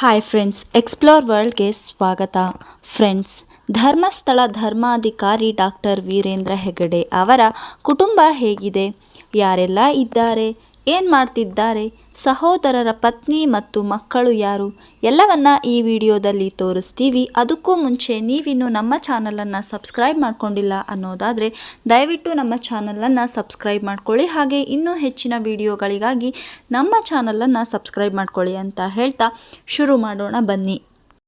Hi friends explore ವರ್ಲ್ಡ್ಗೆ ಸ್ವಾಗತ. Friends Dharmasthala ಧರ್ಮಾಧಿಕಾರಿ doctor Veerendra Hegde ಅವರ ಕುಟುಂಬ ಹೇಗಿದೆ? ಯಾರೆಲ್ಲ ಇದ್ದಾರೆ? ಏನು ಮಾಡ್ತಿದ್ದಾರೆ? ಸಹೋದರರ ಪತ್ನಿ ಮತ್ತು ಮಕ್ಕಳು ಯಾರು? ಎಲ್ಲವನ್ನ ಈ ವಿಡಿಯೋದಲ್ಲಿ ತೋರಿಸ್ತೀವಿ. ಅದಕ್ಕೂ ಮುಂಚೆ ನೀವಿನ್ನು ನಮ್ಮ ಚಾನಲನ್ನು ಸಬ್ಸ್ಕ್ರೈಬ್ ಮಾಡ್ಕೊಂಡಿಲ್ಲ ಅನ್ನೋದಾದರೆ ದಯವಿಟ್ಟು ನಮ್ಮ ಚಾನಲನ್ನು ಸಬ್ಸ್ಕ್ರೈಬ್ ಮಾಡ್ಕೊಳ್ಳಿ. ಹಾಗೆ ಇನ್ನೂ ಹೆಚ್ಚಿನ ವಿಡಿಯೋಗಳಿಗಾಗಿ ನಮ್ಮ ಚಾನಲನ್ನು ಸಬ್ಸ್ಕ್ರೈಬ್ ಮಾಡ್ಕೊಳ್ಳಿ ಅಂತ ಹೇಳ್ತಾ ಶುರು ಮಾಡೋಣ. ಬನ್ನಿ.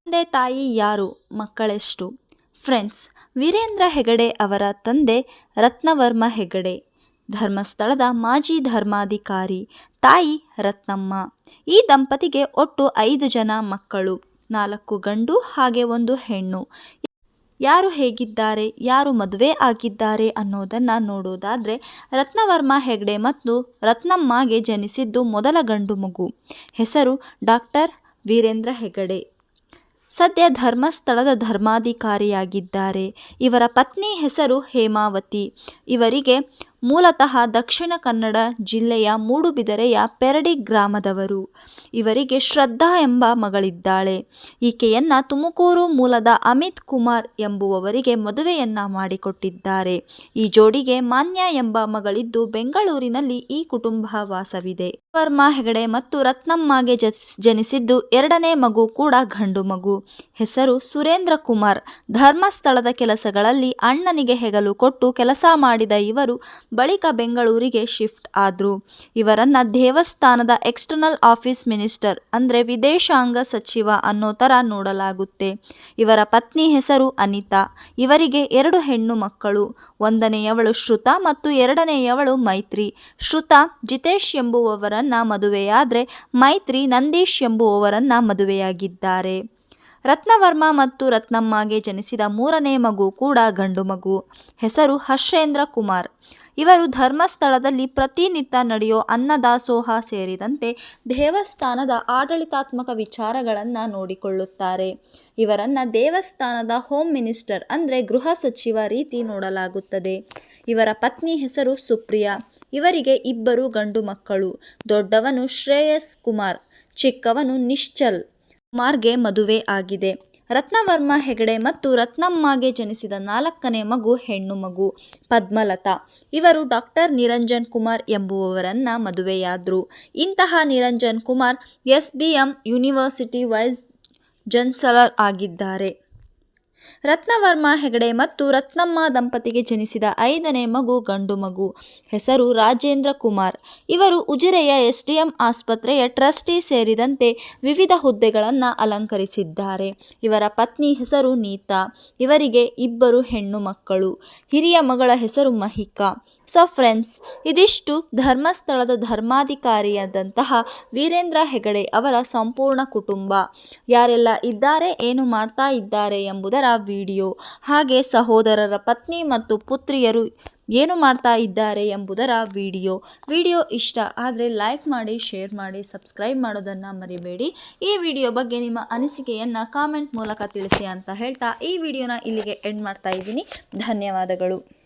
ತಂದೆ ತಾಯಿ ಯಾರು? ಮಕ್ಕಳೆಷ್ಟು? ಫ್ರೆಂಡ್ಸ್, ವೀರೇಂದ್ರ ಹೆಗಡೆ ಅವರ ತಂದೆ ರತ್ನವರ್ಮ ಹೆಗಡೆ. ಧರ್ಮಸ್ಥಳದ ಮಾಜಿ ಧರ್ಮಾಧಿಕಾರಿ ತಾಯಿ ರತ್ನಮ್ಮ. ಈ ದಂಪತಿಗೆ ಒಟ್ಟು ಐದು ಜನ ಮಕ್ಕಳು, ನಾಲ್ಕು ಗಂಡು ಹಾಗೆ ಒಂದು ಹೆಣ್ಣು. ಯಾರು ಹೇಗಿದ್ದಾರೆ, ಯಾರು ಮದುವೆ ಆಗಿದ್ದಾರೆ ಅನ್ನೋದನ್ನು ನೋಡೋದಾದರೆ ರತ್ನವರ್ಮ ಹೆಗ್ಡೆ ಮತ್ತು ರತ್ನಮ್ಮಗೆ ಜನಿಸಿದ್ದು ಮೊದಲ ಗಂಡು ಮಗು. ಹೆಸರು ಡಾಕ್ಟರ್ ವೀರೇಂದ್ರ ಹೆಗಡೆ. ಸದ್ಯ ಧರ್ಮಸ್ಥಳದ ಧರ್ಮಾಧಿಕಾರಿಯಾಗಿದ್ದಾರೆ. ಇವರ ಪತ್ನಿ ಹೆಸರು ಹೇಮಾವತಿ. ಇವರಿಗೆ ಮೂಲತಃ ದಕ್ಷಿಣ ಕನ್ನಡ ಜಿಲ್ಲೆಯ ಮೂಡುಬಿದರೆಯ ಪೆರಡಿ ಗ್ರಾಮದವರು. ಇವರಿಗೆ ಶ್ರದ್ಧಾ ಎಂಬ ಮಗಳಿದ್ದಾಳೆ. ಈಕೆಯನ್ನ ತುಮಕೂರು ಮೂಲದ ಅಮಿತ್ ಕುಮಾರ್ ಎಂಬುವವರಿಗೆ ಮದುವೆಯನ್ನ ಮಾಡಿಕೊಟ್ಟಿದ್ದಾರೆ. ಈ ಜೋಡಿಗೆ ಮಾನ್ಯ ಎಂಬ ಮಗಳಿದ್ದು ಬೆಂಗಳೂರಿನಲ್ಲಿ ಈ ಕುಟುಂಬ ವಾಸವಿದೆ. ವರ್ಮಾ ಹೆಗಡೆ ಮತ್ತು ರತ್ನಮ್ಮಗೆ ಜನಿಸಿದ್ದು ಎರಡನೇ ಮಗು ಕೂಡ ಗಂಡು ಮಗು. ಹೆಸರು ಸುರೇಂದ್ರ ಕುಮಾರ್. ಧರ್ಮಸ್ಥಳದ ಕೆಲಸಗಳಲ್ಲಿ ಅಣ್ಣನಿಗೆ ಹೆಗಲು ಕೊಟ್ಟು ಕೆಲಸ ಮಾಡಿದ ಇವರು ಬಳಿಕ ಬೆಂಗಳೂರಿಗೆ ಶಿಫ್ಟ್ ಆದರು. ಇವರನ್ನು ದೇವಸ್ಥಾನದ ಎಕ್ಸ್ಟರ್ನಲ್ ಆಫೀಸ್ ಮಿನಿಸ್ಟರ್ ಅಂದರೆ ವಿದೇಶಾಂಗ ಸಚಿವ ಅನ್ನೋ ಥರ ನೋಡಲಾಗುತ್ತೆ. ಇವರ ಪತ್ನಿ ಹೆಸರು ಅನಿತಾ. ಇವರಿಗೆ ಎರಡು ಹೆಣ್ಣು ಮಕ್ಕಳು. ಒಂದನೆಯವಳು ಶ್ರುತ ಮತ್ತು ಎರಡನೆಯವಳು ಮೈತ್ರಿ. ಶ್ರುತ, ಜಿತೇಶ್ ಎಂಬುವವರನ್ನು ಮದುವೆಯಾದರೆ ಮೈತ್ರಿ, ನಂದೀಶ್ ಎಂಬುವವರನ್ನು ಮದುವೆಯಾಗಿದ್ದಾರೆ. ರತ್ನವರ್ಮ ಮತ್ತು ರತ್ನಮ್ಮಗೆ ಜನಿಸಿದ ಮೂರನೇ ಮಗು ಕೂಡ ಗಂಡು ಮಗು. ಹೆಸರು ಹರ್ಷೇಂದ್ರ ಕುಮಾರ್. ಇವರು ಧರ್ಮಸ್ಥಳದಲ್ಲಿ ಪ್ರತಿನಿತ್ಯ ನಡೆಯೋ ಅನ್ನದಾಸೋಹ ಸೇರಿದಂತೆ ದೇವಸ್ಥಾನದ ಆಡಳಿತಾತ್ಮಕ ವಿಚಾರಗಳನ್ನು ನೋಡಿಕೊಳ್ಳುತ್ತಾರೆ. ಇವರನ್ನು ದೇವಸ್ಥಾನದ ಹೋಮ್ ಮಿನಿಸ್ಟರ್ ಅಂದರೆ ಗೃಹ ಸಚಿವ ರೀತಿ ನೋಡಲಾಗುತ್ತದೆ. ಇವರ ಪತ್ನಿ ಹೆಸರು ಸುಪ್ರಿಯಾ. ಇವರಿಗೆ ಇಬ್ಬರು ಗಂಡು ಮಕ್ಕಳು. ದೊಡ್ಡವನು ಶ್ರೇಯಸ್ ಕುಮಾರ್, ಚಿಕ್ಕವನು ನಿಶ್ಚಲ್ ಕುಮಾರ್ಗೆ ಮದುವೆ ಆಗಿದೆ. ರತ್ನವರ್ಮ ಹೆಗಡೆ ಮತ್ತು ರತ್ನಮ್ಮಗೆ ಜನಿಸಿದ ನಾಲ್ಕನೇ ಮಗು ಹೆಣ್ಣು ಮಗು, ಪದ್ಮಲತಾ. ಇವರು ಡಾಕ್ಟರ್ ನಿರಂಜನ್ ಕುಮಾರ್ ಎಂಬುವವರನ್ನ ಮದುವೆಯಾದರು. ಇಂತಹ Niranjan Kumar S B M university vice chancellor ಆಗಿದ್ದಾರೆ. ರತ್ನವರ್ಮ ಹೆಗಡೆ ಮತ್ತು ರತ್ನಮ್ಮ ದಂಪತಿಗೆ ಜನಿಸಿದ ಐದನೇ ಮಗು ಗಂಡು ಮಗು. ಹೆಸರು ರಾಜೇಂದ್ರ ಕುಮಾರ್. ಇವರು ಉಜಿರೆಯ ಎಸ್ಡಿಎಂ ಆಸ್ಪತ್ರೆಯ ಟ್ರಸ್ಟಿ ಸೇರಿದಂತೆ ವಿವಿಧ ಹುದ್ದೆಗಳನ್ನು ಅಲಂಕರಿಸಿದ್ದಾರೆ. ಇವರ ಪತ್ನಿ ಹೆಸರು ನೀತಾ. ಇವರಿಗೆ ಇಬ್ಬರು ಹೆಣ್ಣು ಮಕ್ಕಳು. ಹಿರಿಯ ಮಗಳ ಹೆಸರು ಮಹಿಕಾ. ಸೊ ಫ್ರೆಂಡ್ಸ್, ಇದಿಷ್ಟು ಧರ್ಮಸ್ಥಳದ ಧರ್ಮಾಧಿಕಾರಿಯಾದಂತಹ ವೀರೇಂದ್ರ ಹೆಗಡೆ ಅವರ ಸಂಪೂರ್ಣ ಕುಟುಂಬ. ಯಾರೆಲ್ಲ ಇದ್ದಾರೆ, ಏನು ಮಾಡ್ತಾ ಇದ್ದಾರೆ ಎಂಬುದರ ವಿಡಿಯೋ. ಹಾಗೆ ಸಹೋದರರ ಪತ್ನಿ ಮತ್ತು ಪುತ್ರಿಯರು ಏನು ಮಾಡ್ತಾ ಇದ್ದಾರೆ ಎಂಬುದರ ವಿಡಿಯೋ. ವಿಡಿಯೋ ಇಷ್ಟ ಆದರೆ ಲೈಕ್ ಮಾಡಿ, ಶೇರ್ ಮಾಡಿ, ಸಬ್ಸ್ಕ್ರೈಬ್ ಮಾಡೋದನ್ನು ಮರಿಬೇಡಿ. ಈ ವಿಡಿಯೋ ಬಗ್ಗೆ ನಿಮ್ಮ ಅನಿಸಿಕೆಯನ್ನು ಕಾಮೆಂಟ್ ಮೂಲಕ ತಿಳಿಸಿ ಅಂತ ಹೇಳ್ತಾ ಈ ವಿಡಿಯೋನ ಇಲ್ಲಿಗೆ ಎಂಡ್ ಮಾಡ್ತಾ ಇದ್ದೀನಿ. ಧನ್ಯವಾದಗಳು.